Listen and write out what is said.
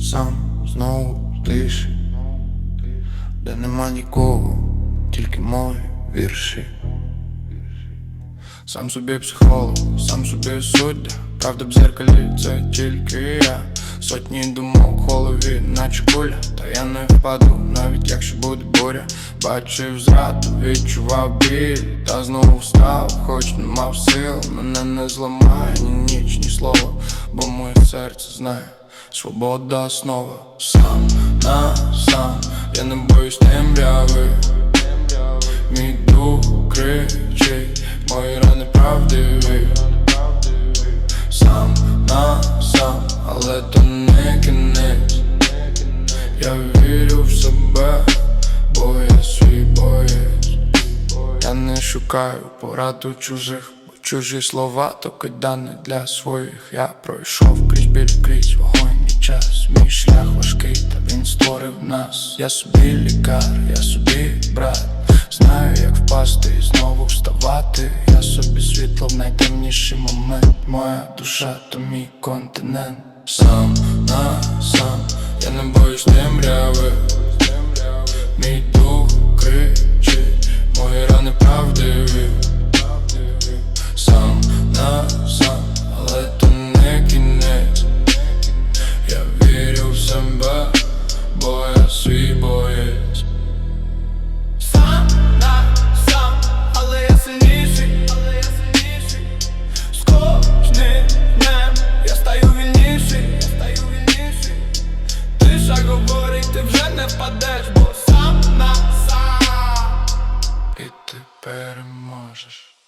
сам знову в тиші, де нема нікого, тільки мої вірші. Сам собі психолог, сам собі суддя Правда в зеркалі це тільки я. Сотні думок в голові, наче куля Та я не впаду, навіть якщо буде буря. Бачив зраду, відчував біль Та знову встав, хоч не мав сил Мене не зламає ні ніч, ні слово Бо моє серце знає Свобода основа. Сам на сам, я не боюсь темряви. Мій дух кричить, мої рани правдиві. Сам на сам, але то не кінець. Я вірю в себе, бо я свій боєць. Я не шукаю пораду чужих, чужі слова то кидани для своїх. Я пройшов крізь біль, крізь вогонь і час. Мій шлях важкий, та він створив нас. Я собі лікар, я собі брат. Знаю, як впасти і знову вставати. Я собі світло в найтемніший момент. Моя душа то мій континент. Сам на сам, я не боюсь темряви Свій боєць Сам на сам, але я сильніший, але я сильніший. З днем я стаю вільніший, я стаю вільніший. Тиша говорить, ти вже не впадеш, бо сам на сам. І ти переможеш